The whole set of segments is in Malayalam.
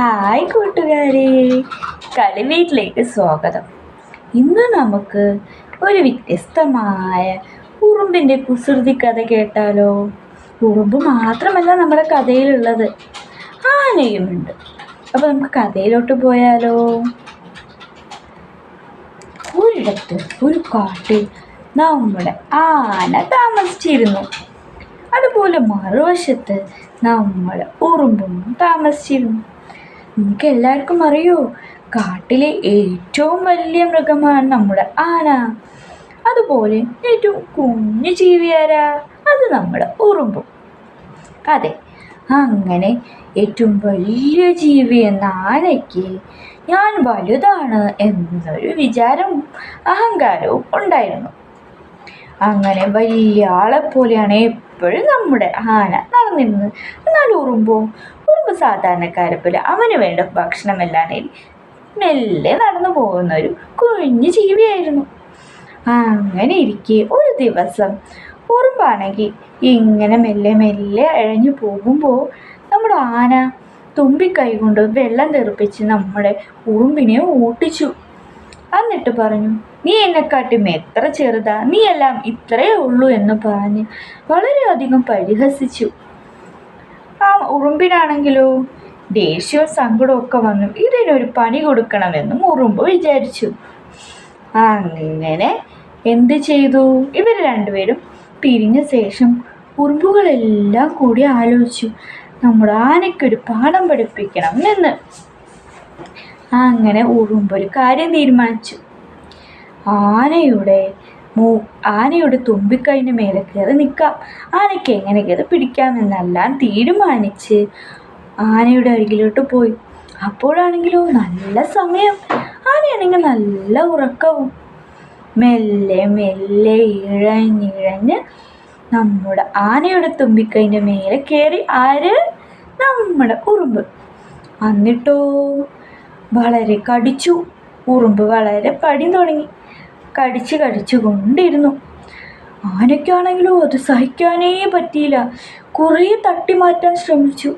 ഹായ് കൂട്ടുകാരെ. കളിവീട്ടിലേക്ക് സ്വാഗതം. ഇന്ന് നമുക്ക് ഒരു വ്യത്യസ്തമായ ഉറുമ്പിന്റെ കുസൃതി കഥ കേട്ടാലോ? ഉറുമ്പ് മാത്രമല്ല നമ്മുടെ കഥയിലുള്ളത്. ആനയുമുണ്ട്. അപ്പോൾ നമുക്ക് കഥയിലോട്ട് പോയാലോ? ഒരിടത്ത് ഒരു കാട്ടിൽ നമ്മുടെ ആന താമസിച്ചിരുന്നു. അതുപോലെ മറുവശത്ത് നമ്മൾ ഉറുമ്പും താമസിച്ചിരുന്നു. നിങ്ങൾക്ക് എല്ലാവർക്കും അറിയോ? കാട്ടിലെ ഏറ്റവും വലിയ മൃഗമാണ് നമ്മുടെ ആന. അതുപോലെ ഏറ്റവും കുഞ്ഞു ജീവിയാരാ അത് നമ്മുടെ ഉറുമ്പും. അതെ അങ്ങനെ ഏറ്റവും വലിയ ജീവി എന്ന ആനയ്ക്ക് ഞാൻ വലുതാണ് എന്നൊരു വിചാരവും അഹങ്കാരവും ഉണ്ടായിരുന്നു. അങ്ങനെ വലിയ ആളെപ്പോലെയാണ് എപ്പോഴും നമ്മുടെ ആന നടന്നിരുന്നത്. എന്നാൽ ഉറുമ്പ് സാധാരണക്കാരെ പോലെ അവന് വേണ്ട ഭക്ഷണമെല്ലാം മെല്ലെ നടന്നു പോകുന്ന ഒരു കുഞ്ഞു ജീവിയായിരുന്നു. അങ്ങനെ ഇരിക്കെ ഒരു ദിവസം ഉറുമ്പാണെങ്കിൽ ഇങ്ങനെ മെല്ലെ മെല്ലെ അഴഞ്ഞു പോകുമ്പോൾ നമ്മുടെ ആന തുമ്പിക്കൈ കൊണ്ട് വെള്ളം തെറിപ്പിച്ച് നമ്മുടെ ഉറുമ്പിനെ ഓട്ടിച്ചു. എന്നിട്ട് പറഞ്ഞു നീ എന്നെക്കാട്ടും എത്ര ചെറുതാ നീ എല്ലാം ഇത്രയേ ഉള്ളൂ എന്ന് പറഞ്ഞ് വളരെയധികം പരിഹസിച്ചു. ഉറുമ്പിനാണെങ്കിലോ? ദേഷ്യവും സങ്കടവും ഒക്കെ വന്നു. ഇതിനൊരു പണി കൊടുക്കണമെന്നും ഉറുമ്പ് വിചാരിച്ചു. അങ്ങനെ എന്ത് ചെയ്തു? ഇവർ രണ്ടുപേരും പിരിഞ്ഞ ശേഷം ഉറുമ്പുകളെല്ലാം കൂടി ആലോചിച്ചു. നമ്മുടെ ആനയ്ക്കൊരു പാഠം പഠിപ്പിക്കണം എന്ന്. അങ്ങനെ ഉറുമ്പൊരു കാര്യം തീരുമാനിച്ചു. ആനയുടെ മൂ ആനയുടെ തുമ്പിക്കൈന് മേലെ കയറി നിൽക്കാം. ആനയ്ക്ക് എങ്ങനെ കയറി പിടിക്കാമെന്നെല്ലാം തീരുമാനിച്ച് ആനയുടെ അരികിലോട്ട് പോയി. അപ്പോഴാണെങ്കിലോ നല്ല സമയം. ആനയാണെങ്കിൽ നല്ല ഉറക്കവും. മെല്ലെ മെല്ലെ ഇഴഞ്ഞിഴഞ്ഞ് നമ്മുടെ ആനയുടെ തുമ്പിക്കൈന്റെ മേലെ കയറി ആര്? നമ്മുടെ ഉറുമ്പ്. എന്നിട്ടോ? വളരെ കടിച്ചു. ഉറുമ്പ് വളരെ പടി തുടങ്ങി. കടിച്ച് കടിച്ചു കൊണ്ടിരുന്നു. ആനയ്ക്കാണെങ്കിലും അത് സഹിക്കാനേ പറ്റിയില്ല. കുറേ തട്ടി മാറ്റാൻ ശ്രമിച്ചു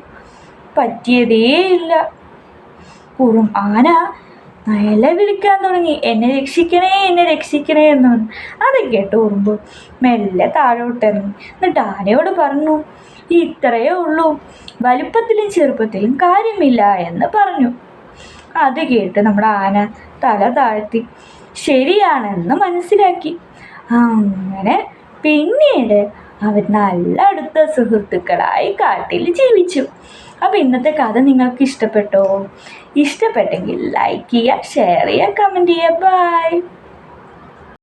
പറ്റിയതേയില്ല കുറും ആന നിലവിളിക്കാൻ തുടങ്ങി. എന്നെ രക്ഷിക്കണേ എന്നെ രക്ഷിക്കണേ എന്ന് പറഞ്ഞു അത് കേട്ട് ഉറുമ്പ് മെല്ലെ താഴോട്ടിറങ്ങി എന്നിട്ട് ആനയോട് പറഞ്ഞു ഇത്രയേ ഉള്ളൂ. വലുപ്പത്തിലും ചെറുപ്പത്തിലും കാര്യമില്ല എന്ന് പറഞ്ഞു. അത് കേട്ട് നമ്മുടെ ആന തല താഴ്ത്തി. ശരിയാണെന്ന് മനസ്സിലാക്കി. അങ്ങനെ പിന്നീട് അവർ നല്ല അടുത്ത സുഹൃത്തുക്കളായി കാട്ടിൽ ജീവിച്ചു. അപ്പോൾ ഇന്നത്തെ കഥ നിങ്ങൾക്ക് ഇഷ്ടപ്പെട്ടോ? ഇഷ്ടപ്പെട്ടെങ്കിൽ ലൈക്ക് ചെയ്യുക ഷെയർ ചെയ്യുക കമന്റ് ചെയ്യുക. ബൈ